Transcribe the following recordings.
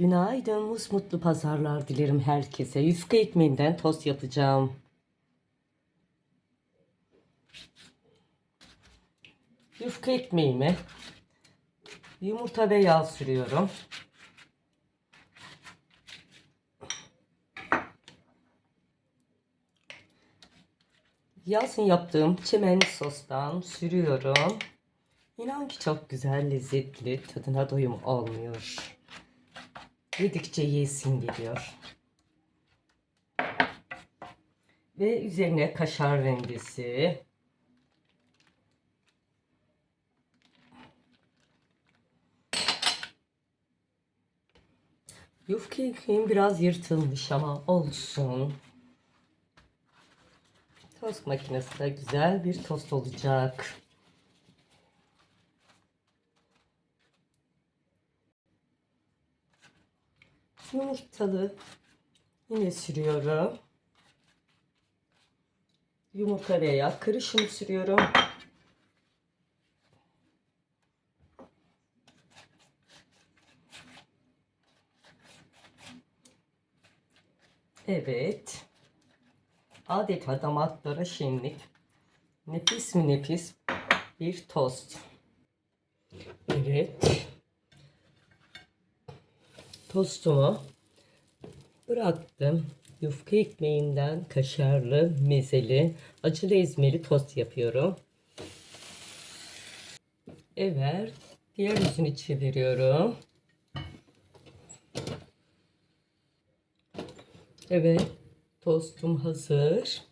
Günaydın, musmutlu pazarlar dilerim herkese. Yufka ekmeğinden tost yapacağım. Yufka ekmeğime yumurta ve yağ sürüyorum. Yazın yaptığım çimenli sostan sürüyorum. İnan ki çok güzel, lezzetli, tadına doyum olmuyor. Yedikçe yesin geliyor. Ve üzerine kaşar rendesi. Yufka ekmeğim biraz yırtılmış ama olsun. Tost makinesi de güzel bir tost olacak. Yumurtalı yine sürüyorum. Yumurta veya karışımı sürüyorum. Evet. Adeta damaklara şenlik. Nefis mi nefis bir tost. Evet. Tostumu bıraktım. Yufka ekmeğinden kaşarlı, mezeli, acılı ezmeli tost yapıyorum. Evet. Diğer yüzünü çeviriyorum. Evet. Tostum hazır.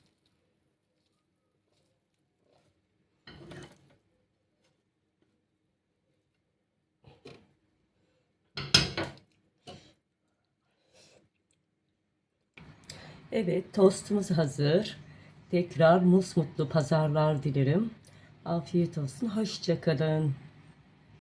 Evet, tostumuz hazır. Tekrar musmutlu pazarlar dilerim. Afiyet olsun, hoşça kalın.